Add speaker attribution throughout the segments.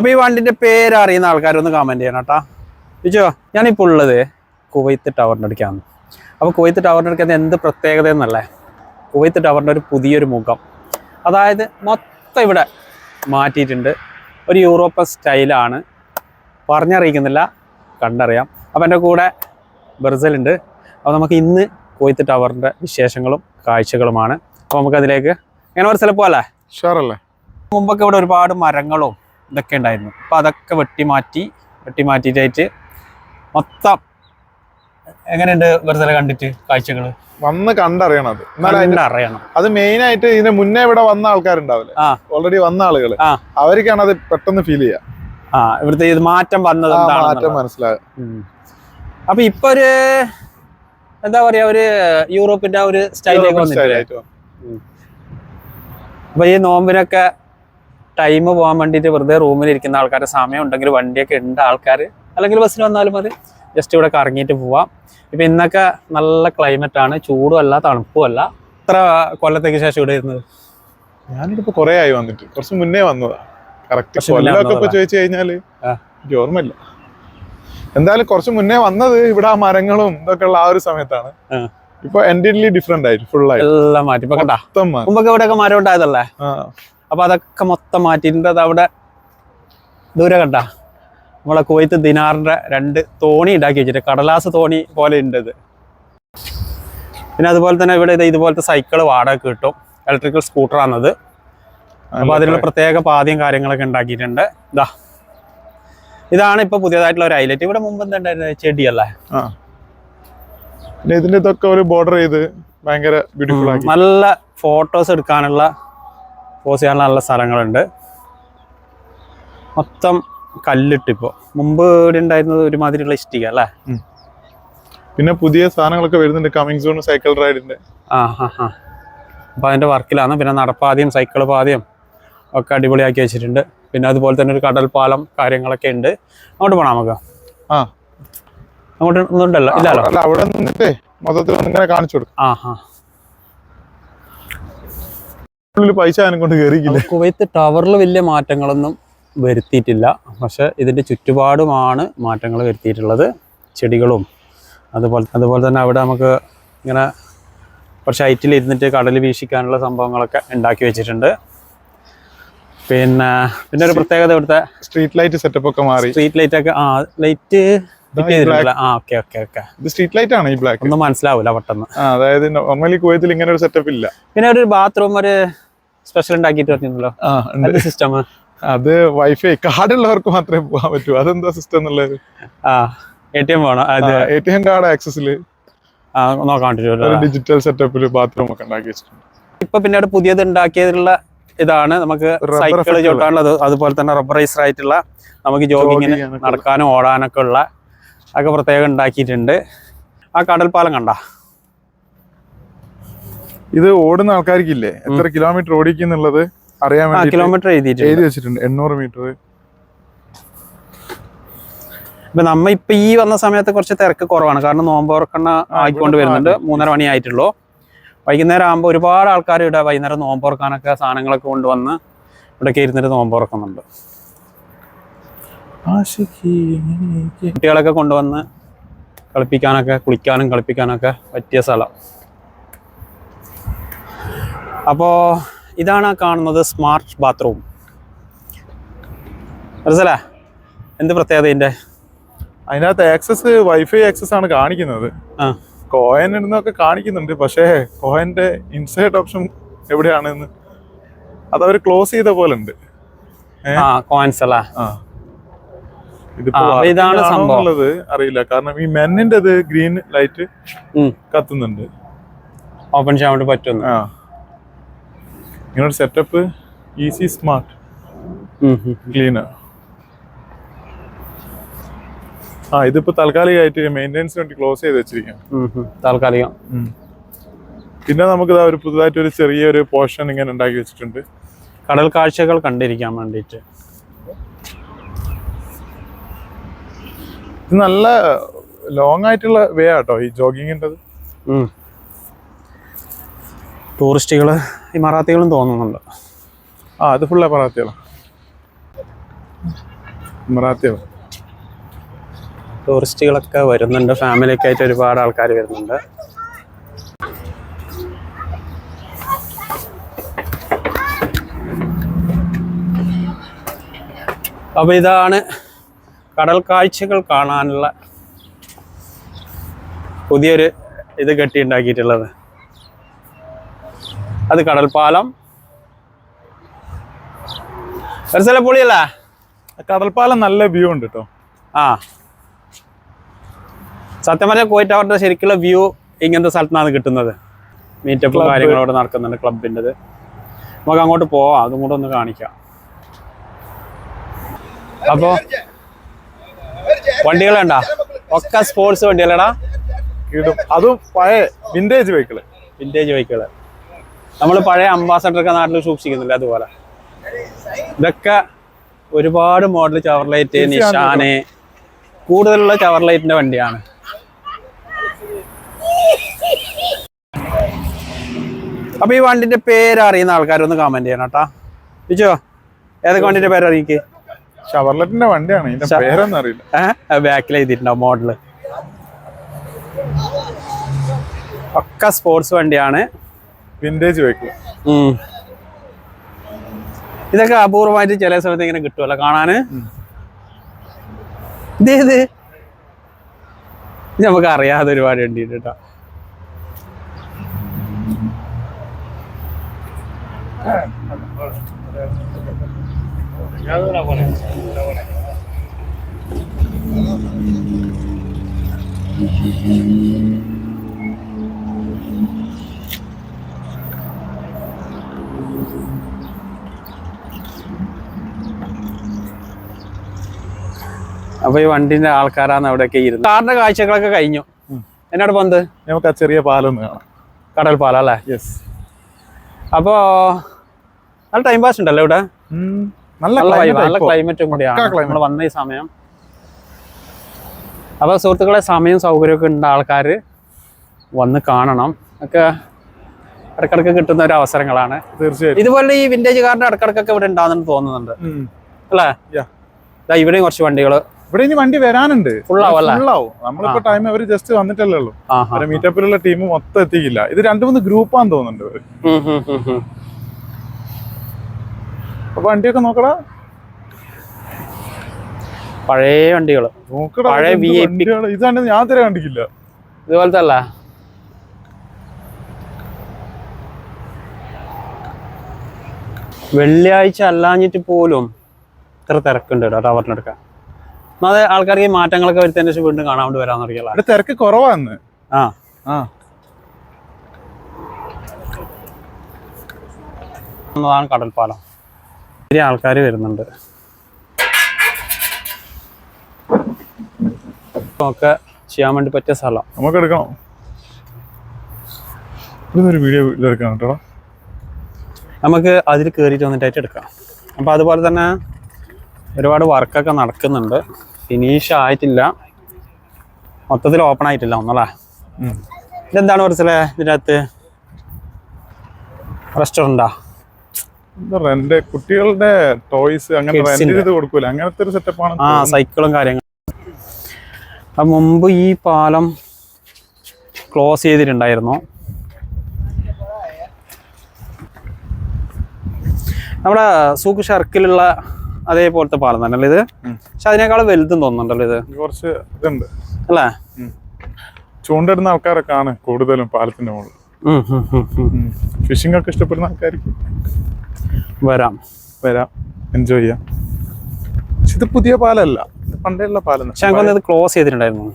Speaker 1: അപ്പൊ ഈ വണ്ടിന്റെ പേര് അറിയുന്ന ആൾക്കാരൊന്ന് കമന്റ് ചെയ്യണം കേട്ടാ ബിജോ ഞാനിപ്പോൾ ഉള്ളത് കുവൈത്ത് ടവറിന്റെ അടുക്കാണ്. അപ്പോൾ കുവൈത്ത് ടവറിന്റെ അടുക്കാൻ എന്ത് പ്രത്യേകത എന്നല്ലേ കുവൈത്ത് ടവറിന്റെ ഒരു പുതിയൊരു മുഖം. അതായത് മൊത്തം ഇവിടെ മാറ്റിയിട്ടുണ്ട്. ഒരു യൂറോപ്യൻ സ്റ്റൈലാണ്. പറഞ്ഞറിയിക്കുന്നില്ല കണ്ടറിയാം. അപ്പോൾ എന്റെ കൂടെ ബെർസലുണ്ട് അപ്പോൾ നമുക്ക് ഇന്ന് കുവൈത്ത് ടവറിന്റെ വിശേഷങ്ങളും കാഴ്ചകളുമാണ്. അപ്പോൾ നമുക്കതിലേക്ക് എങ്ങനെ ഒരു സ്ഥലം പോകല്ലേ
Speaker 2: ഷുവറല്ലേ
Speaker 1: മുമ്പൊക്കെ ഇവിടെ ഒരുപാട് മരങ്ങളും ഇതൊക്കെ ഉണ്ടായിരുന്നു. അപ്പോൾ അതൊക്കെ വെട്ടി മാറ്റി വെട്ടി മാറ്റിയിട്ടായിട്ട് മൊത്തം എങ്ങനെയുണ്ട് വെറുതെ കണ്ടിട്ട് കാഴ്ചകൾ
Speaker 2: വന്ന് കണ്ടറിയണം അത്.
Speaker 1: അറിയണം
Speaker 2: അത് മെയിൻ ആയിട്ട് ഇതിന് മുന്നേ ഇവിടെ വന്ന ആൾക്കാരുണ്ടാവില്ലേ. ഓൾറെഡി വന്ന ആളുകൾ. അവർക്കാണ് അത് പെട്ടെന്ന് ഫീൽ ചെയ്യുക
Speaker 1: ആ ഇവിടുത്തെ ഇത് മാറ്റം വന്നത്
Speaker 2: മാറ്റം മനസ്സിലാകും.
Speaker 1: അപ്പൊ ഇപ്പൊ ഒരു എന്താ പറയാ ഒരു യൂറോപ്പിന്റെ ഒരു സ്റ്റൈലേക്ക് വന്നിട്ടില്ലേ? അപ്പൊ ഈ നോമ്പിനൊക്കെ ടൈം പോകാൻ വേണ്ടിയിട്ട് വെറുതെ റൂമിൽ ഇരിക്കുന്ന ആൾക്കാരുടെ സമയം ഉണ്ടെങ്കിൽ വണ്ടിയൊക്കെ ഉണ്ട് ആൾക്കാർ അല്ലെങ്കിൽ ബസ്സിൽ വന്നാലും മതി. ജസ്റ്റ് ഇവിടെ കറങ്ങിയിട്ട് പോവാം. ഇപ്പൊ ഇന്നൊക്കെ നല്ല ക്ലൈമറ്റ് ആണ്. ചൂടും തണുപ്പുമല്ല തണുപ്പും അല്ല. എത്ര കൊല്ലത്തേക്ക് ശേഷം ഇവിടെ ഇരുന്നത്?
Speaker 2: ഞാനിപ്പോ കുറെ ആയി വന്നിട്ട്. കുറച്ച് മുന്നേ വന്നതാ. കറക്റ്റ്
Speaker 1: കുറച്ച് മുന്നേ
Speaker 2: കൊല്ലമൊക്കെ ഇപ്പൊ ചോദിച്ചു
Speaker 1: കഴിഞ്ഞാൽ
Speaker 2: എനിക്ക് ഓർമ്മയില്ല. എന്തായാലും കുറച്ച് മുന്നേ വന്നത് ഇവിടെ ആ മരങ്ങളും ഇതൊക്കെ ഉള്ള ആ ഒരു സമയത്താണ്. ഇപ്പൊ എൻഡിഡ്ലി ഡിഫറെന്റ് ആയിട്ട് ഫുൾ ആയിട്ട്.
Speaker 1: എല്ലാം മാറ്റി.
Speaker 2: മൊത്തം.
Speaker 1: മുമ്പൊക്കെ ഇവിടെയൊക്കെ മരം ഉണ്ടായതല്ലേ?
Speaker 2: ആ.
Speaker 1: അപ്പൊ അതൊക്കെ മൊത്തം മാറ്റിയിട്ടുണ്ട്. അത് അവിടെ ദൂരെ കണ്ട. നമ്മളെ കുവൈത്ത് ദിനാറിന്റെ രണ്ട് തോണി ഉണ്ടാക്കി വെച്ചിട്ട് കടലാസ് തോണി പോലെ ഉണ്ട് ഇത്. പിന്നെ അതുപോലെ തന്നെ ഇവിടെ ഇത് ഇതുപോലത്തെ സൈക്കിൾ വാടക കിട്ടും. ഇലക്ട്രിക്കൽ സ്കൂട്ടറാണത്. അപ്പോൾ അതിനുള്ള പ്രത്യേക പാതയും കാര്യങ്ങളൊക്കെ ഉണ്ടാക്കിയിട്ടുണ്ട്. ഇതാ ഇതാണ് ഇപ്പൊ പുതിയതായിട്ടുള്ള ഒരു ഹൈലൈറ്റ്. ഇവിടെ മുമ്പ് എന്താ ചെടിയല്ലേ?
Speaker 2: ഇതിന്റെ ഇതൊക്കെ ഒരു ബോർഡർ ചെയ്ത് ഭയങ്കര ബ്യൂട്ടിഫുൾ
Speaker 1: നല്ല ഫോട്ടോസ് എടുക്കാനുള്ള പോസ് ചെയ്യാനുള്ള നല്ല സ്ഥലങ്ങളുണ്ട്. മൊത്തം കല്ലിട്ടിപ്പോ. മുമ്പ് ഇവിടെ ഉണ്ടായിരുന്നത് ഒരുമാതിരിയുള്ള ഇഷ്ടിക അല്ലേ?
Speaker 2: പിന്നെ പുതിയ സാധനങ്ങളൊക്കെ വരുന്നുണ്ട് കമ്മിങ് സോൺ സൈക്കിൾ റൈഡിന്റെ
Speaker 1: ആ ഹാ ഹാ. അപ്പം അതിന്റെ വർക്കിലാണ്. പിന്നെ നടപ്പാതയും സൈക്കിൾ പാതയും ഒക്കെ അടിപൊളിയാക്കി വെച്ചിട്ടുണ്ട്. പിന്നെ അതുപോലെ തന്നെ ഒരു കടൽപ്പാലം കാര്യങ്ങളൊക്കെ ഉണ്ട്. അങ്ങോട്ട് പോണാ നമുക്ക്?
Speaker 2: ആ.
Speaker 1: അങ്ങോട്ട് ഒന്നും ഉണ്ടല്ലോ ഇല്ലല്ലോ
Speaker 2: അവിടെ നിന്നിട്ട് മൊത്തത്തിൽ കാണിച്ചു കൊടുക്കും.
Speaker 1: ആ ഹാ.
Speaker 2: ഉള്ളിൽ പൈസ കൊണ്ട് കയറിക്കില്ല
Speaker 1: കുവൈത്ത് ടവറിൽ വലിയ മാറ്റങ്ങളൊന്നും വരുത്തിയിട്ടില്ല. പക്ഷെ ഇതിന്റെ ചുറ്റുപാടുമാണ് മാറ്റങ്ങൾ വരുത്തിയിട്ടുള്ളത്. ചെടികളും. അതുപോലെ അതുപോലെ തന്നെ അവിടെ നമുക്ക് ഇങ്ങനെ കുറച്ച് ഹൈറ്റിൽ ഇരുന്നിട്ട് കടൽ വീക്ഷിക്കാനുള്ള സംഭവങ്ങളൊക്കെ ഉണ്ടാക്കി വെച്ചിട്ടുണ്ട്. പിന്നെ പിന്നെ ഒരു പ്രത്യേകത ഇവിടുത്തെ
Speaker 2: സ്ട്രീറ്റ് ലൈറ്റ് സെറ്റപ്പ് ഒക്കെ മാറി.
Speaker 1: സ്ട്രീറ്റ് ലൈറ്റ് ഒക്കെ ആ ലൈറ്റ്
Speaker 2: ഇതാ സ്ട്രീറ്റ് ലൈറ്റ് ആണ് ഈ ബ്ലാക്ക്
Speaker 1: ഒന്നും മനസ്സിലാവൂല പെട്ടെന്ന്.
Speaker 2: അതായത് നോർമലി കുവൈത്തിൽ ഇങ്ങനെ ഒരു സെറ്റപ്പ് ഇല്ല.
Speaker 1: പിന്നെ ഒരു ബാത്റൂം ഒരു സ്പെഷ്യൽ ഉണ്ടാക്കിയിട്ട് പറഞ്ഞല്ലോ
Speaker 2: ആ
Speaker 1: സിസ്റ്റം
Speaker 2: അത് വൈഫൈ കാർഡുള്ളവർക്ക് മാത്രമേ പോകാൻ പറ്റൂ. അതെന്താ സിസ്റ്റം എന്നുള്ളത്?
Speaker 1: എ ടി എം വേണം.
Speaker 2: എ ടി എം കാർഡ് ആക്സസിൽ
Speaker 1: നോക്കാൻ
Speaker 2: ഡിജിറ്റൽ സെറ്റപ്പിൽ ബാത്റൂം ഒക്കെ ഉണ്ടാക്കി വെച്ചിട്ടുണ്ട്
Speaker 1: ഇപ്പൊ പിന്നീട് പുതിയത് ഉണ്ടാക്കിയതിലുള്ള ഇതാണ് നമുക്ക് സൈക്കിൾ ചവിട്ടാനുള്ളത്. അതുപോലെ തന്നെ റബ്ബറൈസർ ആയിട്ടുള്ള നമുക്ക് ജോഗിങ്ങിന്. നടക്കാനും ഓടാനൊക്കെ ഉള്ള ഒക്കെ പ്രത്യേകം ഉണ്ടാക്കിയിട്ടുണ്ട്. ആ കടൽപ്പാലം കണ്ട?
Speaker 2: ഇത് ഓടുന്ന ആൾക്കാർക്കില്ലേ? എത്ര കിലോമീറ്റർ ഓടിക്കുന്നുള്ളത് അറിയാൻ വേണ്ടി
Speaker 1: കിലോമീറ്റർ
Speaker 2: എഴുതി വെച്ചിട്ടുണ്ട്. എണ്ണൂറ് മീറ്റർ.
Speaker 1: ഇപ്പൊ നമ്മ ഇപ്പൊ ഈ വന്ന സമയത്ത് കുറച്ച് തിരക്ക് കുറവാണ്. കാരണം നോമ്പ് തുറക്കണ ആയിക്കൊണ്ട് വരുന്നുണ്ട്. മൂന്നര മണി ആയിട്ടുള്ളൂ വൈകുന്നേരം ആകുമ്പോൾ ഒരുപാട് ആൾക്കാർ ഇവിടെ വൈകുന്നേരം നോമ്പ് തുറക്കാനൊക്കെ സാധനങ്ങളൊക്കെ കൊണ്ടുവന്ന് ഇവിടെയൊക്കെ ഇരുന്നിട്ട് നോമ്പ് തുറക്കുന്നുണ്ട്. കുട്ടികളൊക്കെ കൊണ്ടുവന്ന് കളിപ്പിക്കാനൊക്കെ കുളിക്കാനും കളിപ്പിക്കാനൊക്കെ പറ്റിയ സ്ഥലം. അപ്പോൾ ഇതാണ് ആ കാണുന്നത് സ്മാർട്ട് ബാത്റൂം മനസ്സിലാ? എന്ത് പ്രത്യേകത ഇതിന്റെ
Speaker 2: അതിനകത്ത് ആക്സസ് വൈഫൈ ആക്സസ് ആണ് കാണിക്കുന്നത്.
Speaker 1: ആ.
Speaker 2: കോയൻ ഇടുന്നൊക്കെ കാണിക്കുന്നുണ്ട് പക്ഷേ കോയന്റെ ഇൻസൈഡ് ഓപ്ഷൻ എവിടെയാണെന്ന് അത് അവർ ക്ലോസ് ചെയ്ത പോലെ ഉണ്ട്
Speaker 1: കോയിൻസ് അല്ലേ? ഇതാണ്
Speaker 2: ആണോ
Speaker 1: സംഭവം.
Speaker 2: എന്നുള്ളത് അറിയില്ല. കാരണം ഈ മെന്നിന്റെ ഗ്രീൻ ലൈറ്റ് കത്തുന്നുണ്ട്.
Speaker 1: ഓപ്പൺ ചെയ്യാൻ വേണ്ടി പറ്റുന്നു.
Speaker 2: ഇങ്ങനൊരു സെറ്റപ്പ് ഈസി സ്മാർട്ട് ക്ലീനർ ആ ഇതിപ്പോ താൽക്കാലികമായിട്ട് മെയിന്റെനൻസിന് വേണ്ടി ക്ലോസ് ചെയ്ത് വെച്ചിരിക്കാം
Speaker 1: താൽക്കാലികം.
Speaker 2: പിന്നെ നമുക്ക് ഒരു പുതുതായിട്ട് ഒരു ചെറിയൊരു പോർഷൻ ഇങ്ങനെ ഉണ്ടാക്കി വെച്ചിട്ടുണ്ട്.
Speaker 1: കടൽ കാഴ്ചകൾ കണ്ടിരിക്കാൻ വേണ്ടിയിട്ട്.
Speaker 2: ഇത് നല്ല ലോങ് ആയിട്ടുള്ള വേ ആട്ടോ ഈ ജോഗിങ്ങിന്റെത്
Speaker 1: ടൂറിസ്റ്റുകൾ ഈ മറാത്തികളും തോന്നുന്നുണ്ട്.
Speaker 2: ആ അത് ഫുള്ള് മറാത്തികളാണ് മറാത്തികൾ.
Speaker 1: ടൂറിസ്റ്റുകളൊക്കെ വരുന്നുണ്ട്. ഫാമിലിയൊക്കെ ആയിട്ട് ഒരുപാട് ആൾക്കാർ വരുന്നുണ്ട്. അപ്പോൾ ഇതാണ് കടൽ കാഴ്ചകൾ കാണാനുള്ള പുതിയൊരു ഇത് കെട്ടിയുണ്ടാക്കിയിട്ടുള്ളത് അത് കടൽപ്പാലം. ഒരു സ്ഥലം പൊളിയല്ലേ?
Speaker 2: കടൽപ്പാലം നല്ല വ്യൂ ഉണ്ട് കേട്ടോ
Speaker 1: ആ. സത്യം പറഞ്ഞാൽ അവരുടെ ശരിക്കുള്ള വ്യൂ ഇങ്ങനത്തെ സ്ഥലത്താണ് കിട്ടുന്നത്. മീറ്റപ്പും. കാര്യങ്ങളും അവിടെ നടക്കുന്നുണ്ട് ക്ലബിന്റെത് നമുക്ക് അങ്ങോട്ട് പോവാം. അതും കൂടെ ഒന്ന് കാണിക്കാം. അപ്പോൾ വണ്ടികളുണ്ടാ ഒക്കെ സ്പോർട്സ് വണ്ടികളാടാ
Speaker 2: അതും പഴയ വിന്റേജ് വെഹിക്കിൾ
Speaker 1: വിന്റേജ് ബൈക്കുകൾ നമ്മൾ പഴയ അംബാസഡറൊക്കെ നാട്ടിൽ സൂക്ഷിക്കുന്നില്ല അതുപോലെ? ഇതൊക്കെ ഒരുപാട് മോഡൽ ചവർലൈറ്റ് നിഷാന് കൂടുതലുള്ള ചവർലൈറ്റിന്റെ വണ്ടിയാണ്. അപ്പൊ ഈ വണ്ടിന്റെ പേര് അറിയുന്ന ആൾക്കാരൊന്ന് കമന്റ് ചെയ്യണം കേട്ടാ. ബിജോ ഏതൊക്കെ വണ്ടിന്റെ പേര് അറിയിക്ക്?
Speaker 2: ഷവർലറ്റിന്റെ വണ്ടിയാണ്. ഇതിന്റെ പേരൊന്നും അറിയില്ല.
Speaker 1: ബാക്കിൽ എഴുതിയിട്ടുണ്ടാവും മോഡൽ ഒക്കെ സ്പോർട്സ് വണ്ടിയാണ്.
Speaker 2: വിന്റേജ്
Speaker 1: വെക്കും. ഇതൊക്കെ അപൂർവമായിട്ട് ചില സമയത്ത് ഇങ്ങനെ കിട്ടുമല്ലോ കാണാന്. ഇതേത് ഇത് നമുക്ക് അറിയാതെ ഒരുപാട് ഉണ്ട് കേട്ടോ. അപ്പൊ ഈ വണ്ടിന്റെ ആൾക്കാരാണ് അവിടെയൊക്കെ ഇരുന്നത്. കാറിന്റെ കാഴ്ചകളൊക്കെ കഴിഞ്ഞു. എന്നോട് പന്ത്
Speaker 2: നമുക്ക് ആ ചെറിയ പാലം ഒന്ന് കാണാം.
Speaker 1: കടൽ പാലം അല്ലേ?
Speaker 2: യെസ്
Speaker 1: അപ്പോ നല്ല ടൈം പാസ് ഉണ്ടല്ലോ ഇവിടെ.
Speaker 2: നല്ല.
Speaker 1: ക്ലൈമറ്റും കൂടിയാണ്. നമ്മൾ വന്ന ഈ സമയം. അപ്പൊ സുഹൃത്തുക്കളെ സമയം സൗകര്യമൊക്കെ ഉണ്ട് ആൾക്കാർ വന്ന് കാണണം. ഒക്കെ ഇടക്കിടക്ക് കിട്ടുന്ന ഒരു അവസരങ്ങളാണ്.
Speaker 2: തീർച്ചയായിട്ടും.
Speaker 1: ഇതുപോലെ ഈ വിന്റേജ് കാറിന്റെ ഇടക്കിടക്കൊക്കെ ഇവിടെ ഉണ്ടാകുന്നു തോന്നുന്നുണ്ട്. അല്ലേ? ഇവിടെയും കുറച്ച് വണ്ടികൾ
Speaker 2: ഇവിടെ ഇനി വണ്ടി വരാനുണ്ട്. ഫുള്ളാവും നമ്മളിപ്പോ ടൈം അവർ ജസ്റ്റ് വന്നിട്ടല്ലേ ഉള്ളൂ. മീറ്റപ്പിലുള്ള ടീം മൊത്തം എത്തിക്കില്ല. ഇത് രണ്ടു മൂന്ന് ഗ്രൂപ്പാന്ന് തോന്നുന്നുണ്ട് അപ്പൊ വണ്ടിയൊക്കെ നോക്കടാ.
Speaker 1: പഴയ വണ്ടികൾ.
Speaker 2: വണ്ടിയാണ്? ഇതാണ് ഞാൻ തരാൻ കണ്ടിക്കില്ല
Speaker 1: ഇതുപോലത്തെ അല്ല. വെള്ളിയാഴ്ച അല്ലാഞ്ഞിട്ട് പോലും ഇത്ര തിരക്കുണ്ട് കേട്ടോ ടവറിനെടുക്കാൻ. അതെ ആൾക്കാർക്ക് ഈ മാറ്റങ്ങളൊക്കെ വരുത്തതിന് ശേഷം വീണ്ടും കാണാൻ വേണ്ടി വരാൻ തുടങ്ങിയല്ലോ
Speaker 2: ഇവിടെ തിരക്ക് കുറവാന്ന്.
Speaker 1: ആ.
Speaker 2: ആ.
Speaker 1: എന്നതാണ് കടൽപ്പാലം. ഒത്തിരി ആൾക്കാർ വരുന്നുണ്ട്. ഒക്കെ ചെയ്യാൻ വേണ്ടി പറ്റിയ സ്ഥലം.
Speaker 2: നമുക്ക് എടുക്കണം ഒരു വീഡിയോ എടുക്കണം കേട്ടോ.
Speaker 1: നമുക്ക് അതിൽ കയറിയിട്ട് വന്നിട്ടായിട്ട് എടുക്കാം. അപ്പോൾ അതുപോലെ തന്നെ ഒരുപാട് വർക്കൊക്കെ നടക്കുന്നുണ്ട്. ഫിനിഷ് ആയിട്ടില്ല. മൊത്തത്തിൽ ഓപ്പൺ ആയിട്ടില്ല ഒന്നല്ലേ ഇതെന്താണ് കുറച്ചല്ലേ ഇതിനകത്ത്?
Speaker 2: റെസ്റ്റോറന്റാ റെന്റ് കുട്ടികളുടെ ടോയ്സ് അങ്ങനെ
Speaker 1: Kids
Speaker 2: റെന്റ്
Speaker 1: ന്റെ.
Speaker 2: ചെയ്ത് കൊടുക്കൂല? അങ്ങനത്തെ ഒരു സെറ്റപ്പ് ആണ്
Speaker 1: ആ സൈക്കിളും കാര്യങ്ങളും. അപ്പം മുമ്പ് ഈ പാലം ക്ലോസ് ചെയ്തിട്ടുണ്ടായിരുന്നു. നമ്മുടെ സൂക്ക് ഷർക്കിലുള്ള അതേപോലത്തെ പാലം തന്നെ അല്ലേ ഇത്. പക്ഷെ അതിനേക്കാളും വലുതും തോന്നുന്നുണ്ടല്ലോ ഇത്.
Speaker 2: കുറച്ച് ഇതുണ്ട്.
Speaker 1: അല്ലേ?
Speaker 2: ചൂണ്ടിടുന്ന ആൾക്കാരൊക്കെ ആണ് കൂടുതലും പാലത്തിന്റെ മുകളിൽ. ഫിഷിംഗ് ഒക്കെ ഇഷ്ടപ്പെടുന്ന ആൾക്കാർക്ക്
Speaker 1: വരാം.
Speaker 2: വരാം. എൻജോയ് ചെയ്യാം. പക്ഷെ ഇത് പുതിയ പാലല്ല പണ്ടേ ഉള്ള പാലം
Speaker 1: പക്ഷെ ക്ലോസ് ചെയ്തിട്ടുണ്ടായിരുന്നു.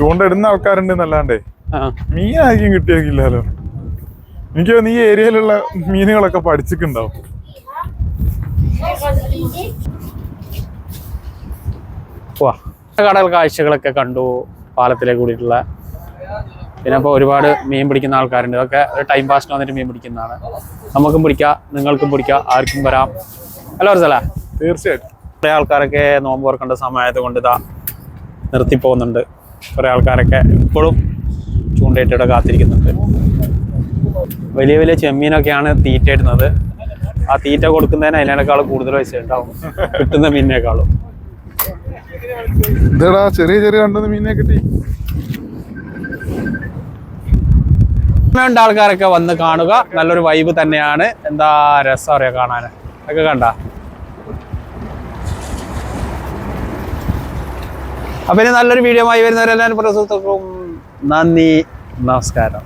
Speaker 2: ചൂണ്ടയിടുന്ന ആൾക്കാരുണ്ട് എന്നല്ലാണ്ടേ.
Speaker 1: മീൻ
Speaker 2: മീനായിരിക്കും കിട്ടിയേക്കില്ലല്ലോ എനിക്ക് തോന്നുന്നു ഈ ഏരിയയിലുള്ള മീനുകളൊക്കെ പഠിച്ചിട്ടുണ്ടാവും
Speaker 1: കടൽ കാഴ്ചകളൊക്കെ കണ്ടു പാലത്തിലെ കൂടിയിട്ടുള്ള. പിന്നെ ഇപ്പോൾ ഒരുപാട് മീൻ പിടിക്കുന്ന ആൾക്കാരുണ്ട്. ഇതൊക്കെ ഒരു ടൈം പാസിന് വന്നിട്ട് മീൻ പിടിക്കുന്നതാണ്. നമുക്കും പിടിക്കാം നിങ്ങൾക്കും പിടിക്കാം ആർക്കും വരാം. അല്ല ഒരു സ്ഥലം
Speaker 2: തീർച്ചയായിട്ടും.
Speaker 1: കുറേ ആൾക്കാരൊക്കെ നോമ്പ് ഓർക്കേണ്ട സമയത്ത് കൊണ്ട് ഇതാ നിർത്തി പോകുന്നുണ്ട്. കുറേ ആൾക്കാരൊക്കെ ഇപ്പോഴും ചൂണ്ടയിട്ട് ഇവിടെ കാത്തിരിക്കുന്നുണ്ട്. വലിയ വലിയ ചെമ്മീനൊക്കെയാണ് തീറ്റയിടുന്നത്. ആ തീറ്റ കൊടുക്കുന്നതിന് അതിനേക്കാളും കൂടുതൽ പൈസ ഉണ്ടാവും. കിട്ടുന്ന മീനിനേക്കാളും.
Speaker 2: ഇതെടാ ചെറിയ ചെറിയ മീനിനെ മീനെ കിട്ടി.
Speaker 1: വേണ്ട ആൾക്കാരൊക്കെ വന്ന് കാണുക. നല്ലൊരു വൈബ് തന്നെയാണ്. എന്താ രസം അറിയാം കാണാൻ ഒക്കെ കണ്ട? അപ്പൊ ഇനി നല്ലൊരു വീഡിയോ ആയി വരുന്നവരെല്ലാവരും പ്രസവത്തോക്കും നന്ദി. നമസ്കാരം.